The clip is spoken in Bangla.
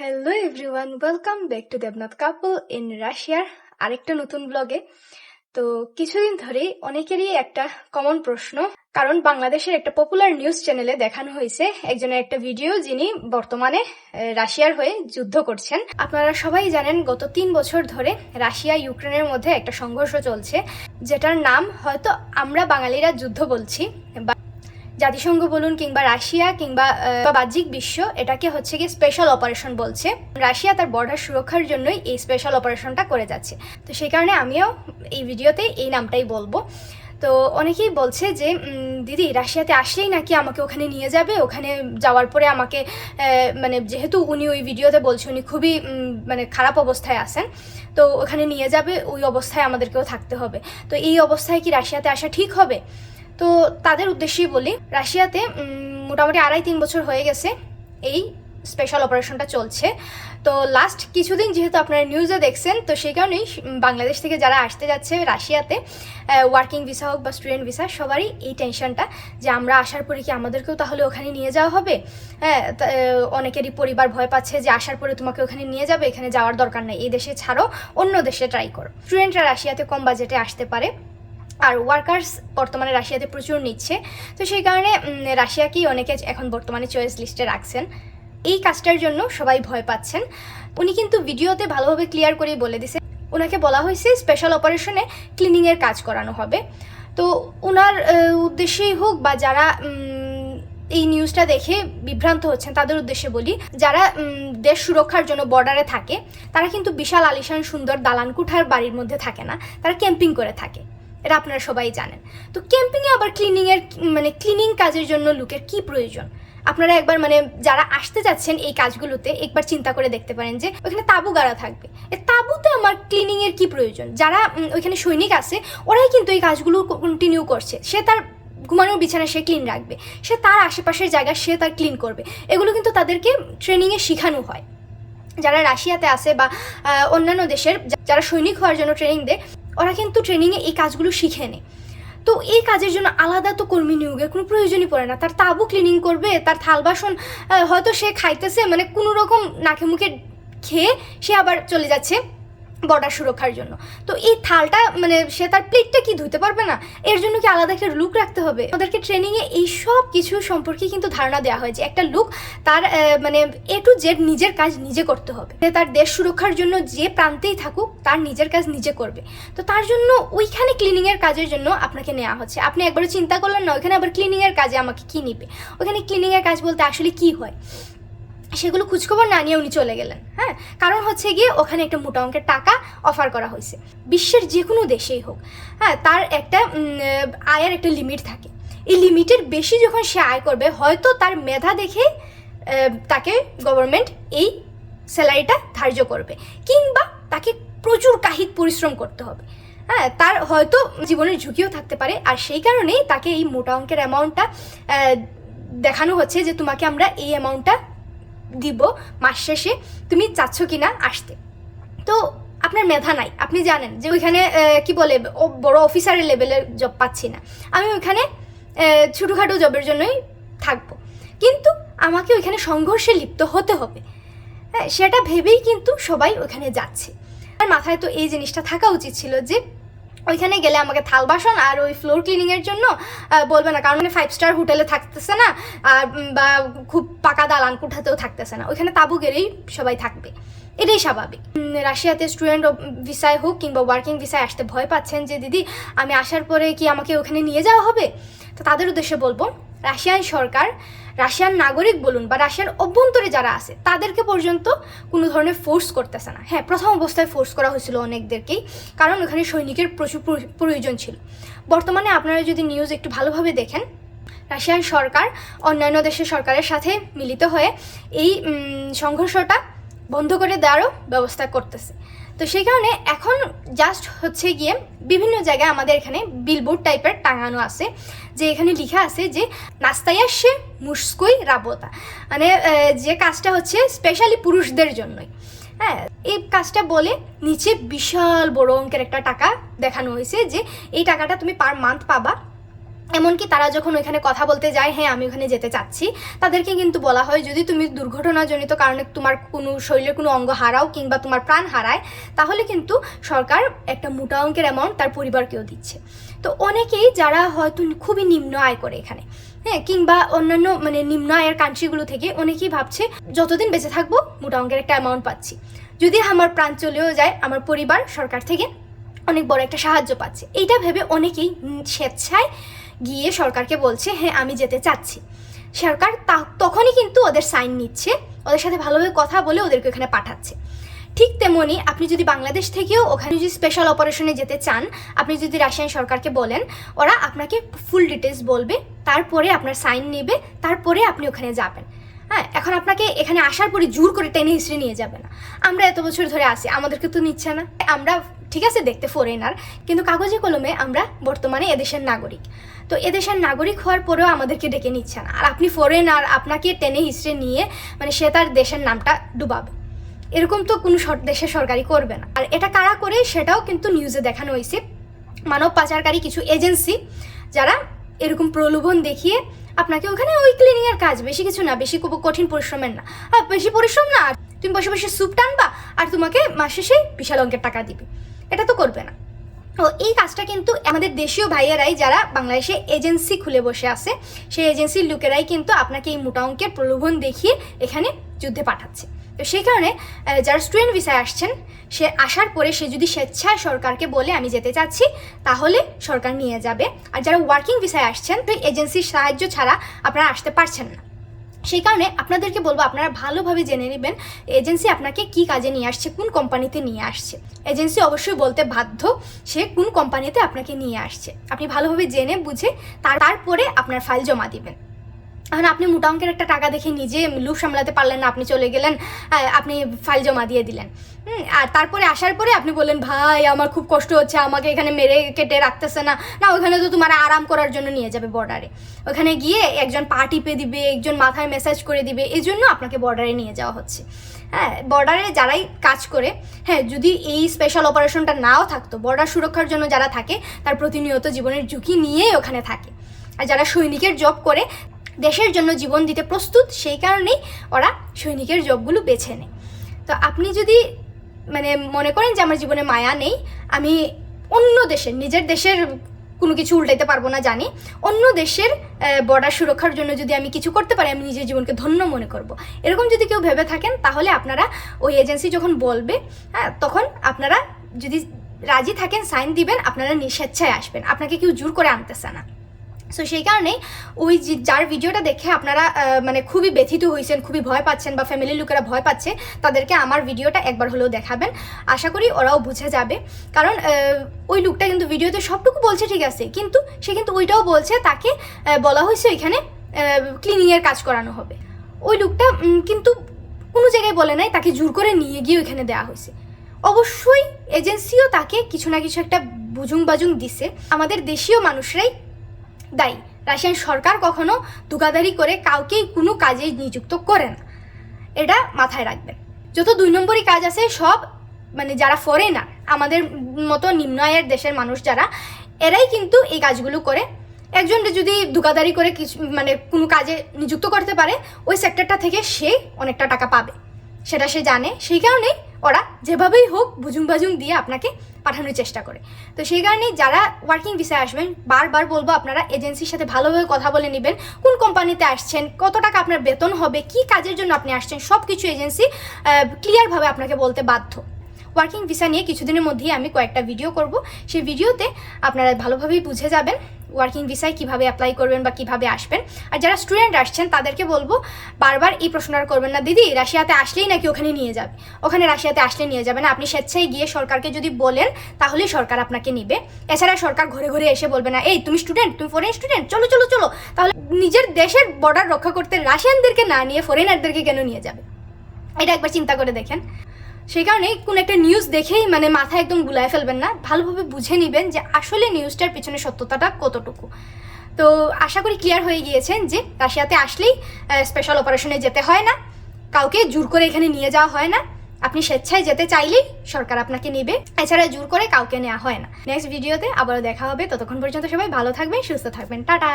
Hello everyone welcome back to Debnath couple in রাশিয়ার আরেকটা নতুন ব্লগে তো কিছুদিন ধরেই অনেকেরই একটা কমন প্রশ্ন, কারণ বাংলাদেশের একটা পপুলার নিউজ চ্যানেলে দেখানো হয়েছে একজনের একটা ভিডিও যিনি বর্তমানে রাশিয়ার হয়ে যুদ্ধ করছেন। আপনারা সবাই জানেন, গত তিন বছর ধরে রাশিয়া ইউক্রেনের মধ্যে একটা সংঘর্ষ চলছে, যেটার নাম হয়তো আমরা বাঙালিরা যুদ্ধ বলছি, বা জাতিসংঘ বলুন কিংবা রাশিয়া কিংবা বাহ্যিক বিশ্ব এটাকে হচ্ছে কি স্পেশাল অপারেশন বলছে। রাশিয়া তার বর্ডার সুরক্ষার জন্যই এই স্পেশাল অপারেশনটা করে যাচ্ছে। তো সেই কারণে আমিও এই ভিডিওতে এই নামটাই বলব। তো অনেকেই বলছে যে দিদি রাশিয়াতে আসলেই নাকি আমাকে ওখানে নিয়ে যাবে? ওখানে যাওয়ার পরে আমাকে মানে যেহেতু উনি ওই ভিডিওতে বলছে, উনি খুবই মানে খারাপ অবস্থায় আছেন, তো ওখানে নিয়ে যাবে, ওই অবস্থায় আমাদেরকেও থাকতে হবে। তো এই অবস্থায় কি রাশিয়াতে আসা ঠিক হবে? তো তাদের উদ্দেশ্যেই বলি, রাশিয়াতে মোটামুটি আড়াই তিন বছর হয়ে গেছে এই স্পেশাল অপারেশনটা চলছে। তো লাস্ট কিছুদিন যেহেতু আপনারা নিউজে দেখছেন, তো সেই কারণেই বাংলাদেশ থেকে যারা আসতে যাচ্ছে রাশিয়াতে ওয়ার্কিং ভিসা হোক বা স্টুডেন্ট ভিসা সবারই এই টেনশনটা যে আমরা আসার পরে কি আমাদেরকেও তাহলে ওখানে নিয়ে যাওয়া হবে? হ্যাঁ অনেকেরই পরিবার ভয় পাচ্ছে যে আসার পরে তোমাকে ওখানে নিয়ে যাবে, এখানে যাওয়ার দরকার নেই, এই দেশে ছাড়ো, অন্য দেশে ট্রাই করো। স্টুডেন্টরা রাশিয়াতে কম বাজেটে আসতে পারে। আর ওয়ার্কার্স বর্তমানে রাশিয়াতে প্রচুর নিচ্ছে। তো সেই কারণে রাশিয়াকেই অনেকে এখন বর্তমানে চয়েস লিস্টে রাখছেন। এই কাজটার জন্য সবাই ভয় পাচ্ছেন। উনি কিন্তু ভিডিওতে ভালোভাবে ক্লিয়ার করেই বলে দিছে ওনাকে বলা হয়েছে স্পেশাল অপারেশনে ক্লিনিংয়ের কাজ করানো হবে। তো ওনার উদ্দেশ্যেই হোক বা যারা এই নিউজটা দেখে বিভ্রান্ত হচ্ছেন, তাদের উদ্দেশ্যে বলি, যারা দেশ সুরক্ষার জন্য বর্ডারে থাকে, তারা কিন্তু বিশাল আলিশান সুন্দর দালান কুঠার বাড়ির মধ্যে থাকে না। তারা ক্যাম্পিং করে থাকে। এটা আপনারা সবাই জানেন। তো ক্যাম্পিংয়ে আবার ক্লিনিংয়ের মানে ক্লিনিং কাজের জন্য লোকের কি প্রয়োজন? আপনারা একবার মানে যারা আসতে যাচ্ছেন এই কাজগুলোতে একবার চিন্তা করে দেখতে পারেন যে ওখানে তাঁবু গাড়া থাকবে। তাঁবুতে আমার ক্লিনিং এর কি প্রয়োজন? যারা ওইখানে সৈনিক আছে, ওরাই কিন্তু এই কাজগুলো কন্টিনিউ করছে। সে তার ঘুমানোর বিছানা সে ক্লিন রাখবে। সে তার আশেপাশের জায়গা সে তার ক্লিন করবে। এগুলো কিন্তু তাদেরকে ট্রেনিংয়ে শেখানো হয়। যারা রাশিয়াতে আছে বা অন্যান্য দেশের যারা সৈনিক হওয়ার জন্য ট্রেনিং দেয় ওরা কিন্তু ট্রেনিংয়ে এই কাজগুলো শিখে নেয়। তো এই কাজের জন্য আলাদা তো কর্মী নিয়োগের কোনো প্রয়োজনই পড়ে না। তার তাবু ক্লিনিং করবে, তার থাল বাসন হয়তো সে খাইতেছে মানে কোনো রকম নাকে মুখে খেয়ে সে আবার চলে যাচ্ছে। বর্ডার সুরক্ষার জন্য। তো এই থালটা মানে সে তার প্লেটটা কি ধুতে পারবে না? এর জন্য কি আলাদা একটা লুক রাখতে হবে? ওদেরকে ট্রেনিংয়ে এই সব কিছু সম্পর্কে কিন্তু ধারণা দেওয়া হয়েছে। একটা লুক তার মানে এ টু জেড নিজের কাজ নিজে করতে হবে। সে তার দেশ সুরক্ষার জন্য যে প্রান্তেই থাকুক, তার নিজের কাজ নিজে করবে। তো তার জন্য ওইখানে ক্লিনিংয়ের কাজের জন্য আপনাকে নেওয়া হচ্ছে। আপনি একবারও চিন্তা করলেন না, ওইখানে আবার ক্লিনিংয়ের কাজে আমাকে কি নিবে? ওখানে ক্লিনিংয়ের কাজ বলতে আসলে কি হয়? সেগুলো খোঁজখবর না নিয়ে উনি চলে গেলেন হ্যাঁ? কারণ হচ্ছে গিয়ে ওখানে একটা মোটা অঙ্কের টাকা অফার করা হয়েছে। বিশ্বের যে কোনো দেশেই হোক হ্যাঁ? তার একটা আয়ের একটা লিমিট থাকে। এই লিমিটের বেশি যখন সে আয় করবে, হয়তো তার মেধা দেখে তাকে গভর্নমেন্ট এই স্যালারিটা ধার্য করবে, কিংবা তাকে প্রচুর কাহিক পরিশ্রম করতে হবে হ্যাঁ? তার হয়তো জীবনের ঝুঁকিও থাকতে পারে, আর সেই কারণেই তাকে এই মোটা অঙ্কের অ্যামাউন্টটা দেখানো হচ্ছে যে তোমাকে আমরা এই অ্যামাউন্টটা দিব মাস শেষে, তুমি চাচ্ছ কি না আসতে। তো আপনার মেধা নাই। আপনি জানেন যে ওইখানে কি বলে, ও বড় অফিসারের লেভেলের জব পাচ্ছি না। আমি ওইখানে ছোটোখাটো জবের জন্যই থাকব। কিন্তু আমাকে ওইখানে সংঘর্ষে লিপ্ত হতে হবে। হ্যাঁ সেটা ভেবেই কিন্তু সবাই ওইখানে যাচ্ছে। আর মাথায় তো এই জিনিসটা থাকা উচিত ছিল যে ওইখানে গেলে আমাকে থাল বাসন আর ওই ফ্লোর ক্লিনিংয়ের জন্য বলবে না, কারণ ফাইভ স্টার হোটেলে থাকতেছে না, আর বা খুব পাকা দালান কুঠাতেও থাকতেছে না। ওইখানে তাবু গেলেই সবাই থাকবে। এটাই স্বাভাবিক। রাশিয়াতে স্টুডেন্ট ভিসায় হোক কিংবা ওয়ার্কিং ভিসায় আসতে ভয় পাচ্ছেন যে, দিদি, আমি আসার পরে কি আমাকে ওখানে নিয়ে যাওয়া হবে? তো তাদের উদ্দেশ্যে বলব রাশিয়ান সরকার, রাশিয়ান নাগরিক বলুন বা রাশিয়ার অভ্যন্তরে যারা আছে, তাদেরকে পর্যন্ত কোনো ধরনের ফোর্স করতেছে না। হ্যাঁ প্রথম অবস্থায় ফোর্স করা হয়েছিল অনেকদেরকেই, কারণ ওখানে সৈনিকের প্রচুর প্রয়োজন ছিল। বর্তমানে আপনারা যদি নিউজ একটু ভালোভাবে দেখেন, রাশিয়ান সরকার, অন্যান্য দেশের সরকারের সাথে মিলিত হয়ে এই সংঘর্ষটা বন্ধ করে দেওয়ারও ব্যবস্থা করতেছে। তো সেই কারণে এখন জাস্ট হচ্ছে গিয়ে বিভিন্ন জায়গায় আমাদের এখানে বিলবোর্ড টাইপের টাঙানো আছে, যে এখানে লেখা আছে যে নাস্তায়াসে মুস্কই রাবতা। মানে যে কাজটা হচ্ছে স্পেশালি পুরুষদের জন্যই। হ্যাঁ এই কাজটা বলে নিচে বিশাল বড় অঙ্কের একটা টাকা দেখানো হয়েছে যে, এই টাকাটা তুমি পার মান্থ পাবা। এমনকি তারা যখন ওইখানে কথা বলতে যায় হ্যাঁ আমি ওখানে যেতে চাচ্ছি, তাদেরকে কিন্তু বলা হয়, যদি তুমি দুর্ঘটনাজনিত কারণে তোমার কোনো শরীরের কোনো অঙ্গ হারাও কিংবা তোমার প্রাণ হারায়, তাহলে কিন্তু সরকার একটা মোটা অঙ্কের অ্যামাউন্ট তার পরিবারকেও দিচ্ছে। তো অনেকেই যারা হয়তো খুবই নিম্ন আয় করে এখানে হ্যাঁ কিংবা অন্যান্য মানে নিম্ন আয়ের কান্ট্রিগুলো থেকে অনেকেই ভাবছে, যতদিন বেঁচে থাকব, মোটা অঙ্কের একটা অ্যামাউন্ট পাচ্ছি। যদি আমার প্রাণ চলেও যায়, আমার পরিবার, সরকার থেকে অনেক বড় একটা সাহায্য পাচ্ছে। এইটা ভেবে অনেকেই স্বেচ্ছায় গিয়ে সরকারকে বলছে হ্যাঁ আমি যেতে চাচ্ছি। সরকার তখনই কিন্তু ওদের সাইন নিচ্ছে, ওদের সাথে ভালোভাবে কথা বলে ওদেরকে ওখানে পাঠাচ্ছে। ঠিক তেমনি আপনি যদি বাংলাদেশ থেকেও ওখানে যদি স্পেশাল অপারেশনে যেতে চান, আপনি যদি রাশিয়ান সরকারকে বলেন, ওরা আপনাকে ফুল ডিটেলস বলবে, তারপরে আপনার সাইন নেবে, তারপরে আপনি ওখানে যাবেন। হ্যাঁ এখন আপনাকে এখানে আসার পরে জোর করে টেনে হিস্ট্রি নিয়ে যাবে না। আমরা এত বছর ধরে আসি আমাদেরকে তো নিচ্ছে না। আমরা, ঠিক আছে, দেখতে ফরেনার কিন্তু কাগজে কলমে আমরা বর্তমানে এদেশের নাগরিক। তো এদেশের নাগরিক হওয়ার পরেও আমাদেরকে ডেকে নিচ্ছে না। আর আপনি ফরেনার আপনাকে টেনে হিস্ট্রি নিয়ে মানে সে তার দেশের নামটা ডুবাবে। এরকম তো কোনো দেশের সরকারি করবে না। আর এটা কারা করে, সেটাও কিন্তু নিউজে দেখানো হয়েছে। মানব পাচারকারী কিছু এজেন্সি যারা এরকম প্রলোভন দেখিয়ে আপনাকে ওখানে ওই ক্লিনিং এর কাজ বেশি কিছু না, বেশি খুব কঠিন পরিশ্রমের না। বেশি পরিশ্রম না তুমি বসে বসে স্যুপ টানবা, আর তোমাকে মাসে সেই বিশাল অঙ্কের টাকা দিবে। এটা তো করবে না। তো এই কাজটা কিন্তু আমাদের দেশীয় ভাইয়েরাই যারা বাংলাদেশে এজেন্সি খুলে বসে আছে, সেই এজেন্সির লোকেরাই কিন্তু আপনাকে এই মোটা অঙ্কের প্রলোভন দেখিয়ে এখানে যুদ্ধে পাঠাচ্ছে। সেই কারণে যারা স্টুডেন্ট ভিসায় আসছেন, সে আসার পরে সে যদি স্বেচ্ছায় সরকারকে বলে, আমি যেতে চাচ্ছি, তাহলে সরকার নিয়ে যাবে। আর যারা ওয়ার্কিং ভিসায় আসছেন, তো এজেন্সির সাহায্য ছাড়া আপনারা আসতে পারছেন না। সেই কারণে আপনাদেরকে বলব, আপনারা ভালোভাবে জেনে নেবেন এজেন্সি আপনাকে কি কাজে নিয়ে আসছে, কোন কোম্পানিতে নিয়ে আসছে। এজেন্সি অবশ্যই বলতে বাধ্য, সে কোন কোম্পানিতে আপনাকে নিয়ে আসছে। আপনি ভালোভাবে জেনে, বুঝে, তারপরে আপনার ফাইল জমা দিবেন। এখন আপনি মোটা অঙ্কের একটা টাকা দেখে নিজে লুপ সামলাতে পারলেন না, আপনি চলে গেলেন আপনি ফাইল জমা দিয়ে দিলেন। আর তারপরে আসার পরে আপনি বললেন, ভাই, আমার খুব কষ্ট হচ্ছে, আমাকে এখানে মেরে কেটে রাখতেছে না। না, ওখানে তো তোমার আরাম করার জন্য নিয়ে যাবে বর্ডারে ওখানে গিয়ে একজন পা টিপে দিবে, একজন মাথায় মেসেজ করে দিবে, এই জন্য আপনাকে বর্ডারে নিয়ে যাওয়া হচ্ছে। হ্যাঁ বর্ডারে যারাই কাজ করে হ্যাঁ যদি এই স্পেশাল অপারেশনটা নাও থাকতো বর্ডার সুরক্ষার জন্য যারা থাকে, তার প্রতিনিয়ত জীবনের ঝুঁকি নিয়েই ওখানে থাকে। আর যারা সৈনিকের জব করে দেশের জন্য জীবন দিতে প্রস্তুত, সেই কারণেই ওরা সৈনিকের জবগুলো বেছে নেয়। তো আপনি যদি মানে মনে করেন যে আমার জীবনে মায়া নেই, আমি অন্য দেশের, নিজের দেশের কোনো কিছু উল্টাইতে পারব না জানি, অন্য দেশের বর্ডার সুরক্ষার জন্য যদি আমি কিছু করতে পারি, আমি নিজের জীবনকে ধন্য মনে করব। এরকম যদি কেউ ভেবে থাকেন, তাহলে আপনারা ওই এজেন্সি যখন বলবে হ্যাঁ তখন আপনারা যদি রাজি থাকেন, সাইন দিবেন, আপনারা নিঃস্বেচ্ছায় আসবেন। আপনাকে কেউ জোর করে আনতেছে না। সো সেই কারণেই ওই যার ভিডিওটা দেখে আপনারা মানে খুবই ব্যথিত হয়েছেন, খুবই ভয় পাচ্ছেন বা ফ্যামিলির লোকেরা ভয় পাচ্ছে, তাদেরকে আমার ভিডিওটা একবার হলেও দেখাবেন। আশা করি ওরাও বুঝে যাবে। কারণ ওই লোকটা কিন্তু ভিডিওতে সবটুকু বলছে ঠিক আছে, কিন্তু সে কিন্তু ওইটাও বলছে, তাকে বলা হয়েছে ওইখানে ক্লিনিংয়ের কাজ করানো হবে। ওই লোকটা কিন্তু কোনো জায়গায় বলে নাই, তাকে জোর করে নিয়ে গিয়ে ওইখানে দেওয়া হয়েছে। অবশ্যই এজেন্সিও তাকে কিছু না কিছু একটা বুজুং বাজুং দিছে। আমাদের দেশীয় মানুষরাই দায়ী। রাশিয়ান সরকার কখনো ধোকাধারি করে কাউকেই কোনো কাজে নিযুক্ত করে না। এটা মাথায় রাখবেন। যত দুই নম্বরই কাজ আছে, সব মানে যারা ফরেনার আমাদের মতো নিম্ন আয়ের দেশের মানুষ যারা, এরাই কিন্তু এই কাজগুলো করে। একজন যদি ধোকাধারি করে কিছু মানে কোনো কাজে নিযুক্ত করতে পারে, ওই সেক্টরটা থেকে সে অনেকটা টাকা পাবে। সেটা সে জানে। সেই কারণেই ওরা যেভাবেই হোক বুজুং বাজুং দিয়ে আপনাকে পাঠানোর চেষ্টা করে। তো সেই কারণে যারা ওয়ার্কিং ভিসায় আসবেন, বারবার বলব আপনারা এজেন্সির সাথে ভালোভাবে কথা বলে নেবেন, কোন কোম্পানিতে আসছেন, কত টাকা আপনার বেতন হবে, কি কাজের জন্য আপনি আসছেন সব কিছু এজেন্সি ক্লিয়ারভাবে আপনাকে বলতে বাধ্য। ওয়ার্কিং ভিসা নিয়ে কিছুদিনের মধ্যেই আমি কয়েকটা ভিডিও করব। সেই ভিডিওতে আপনারা ভালোভাবেই বুঝে যাবেন ওয়ার্কিং ভিসায় কীভাবে অ্যাপ্লাই করবেন বা কীভাবে আসবেন। আর যারা স্টুডেন্ট আসছেন, তাদেরকে বলব, বারবার এই প্রশ্নটা আর করবেন না। দিদি, রাশিয়াতে আসলেই নাকি ওখানে নিয়ে যাবে? ওখানে রাশিয়াতে আসলে নিয়ে যাবে না? আপনি স্বেচ্ছায় গিয়ে সরকারকে যদি বলেন, তাহলেই সরকার আপনাকে নিবে। এছাড়া সরকার ঘরে ঘরে এসে বলবে না, এই, তুমি স্টুডেন্ট তুমি ফরেন স্টুডেন্ট চলো চলো চলো। তাহলে নিজের দেশের বর্ডার রক্ষা করতে রাশিয়ানদেরকে না নিয়ে ফরেনারদেরকে কেন নিয়ে যাবে? এটা একবার চিন্তা করে দেখেন। সেই কারণে কোন একটা নিউজ দেখেই মানে মাথা একদম গুলায় ফেলবেন না। ভালোভাবে বুঝে নেবেন যে আসলে নিউজটার পিছনে সত্যতাটা কতটুকু। তো আশা করি ক্লিয়ার হয়ে গিয়েছেন যে রাশিয়াতে আসলেই স্পেশাল অপারেশনে যেতে হয় না। কাউকে জোর করে এখানে নিয়ে যাওয়া হয় না। আপনি স্বেচ্ছায় যেতে চাইলেই সরকার আপনাকে নেবে। এছাড়া জোর করে কাউকে নেওয়া হয় না। নেক্সট ভিডিওতে আবারও দেখা হবে। ততক্ষণ পর্যন্ত সবাই ভালো থাকবেন, সুস্থ থাকবেন। টাটা!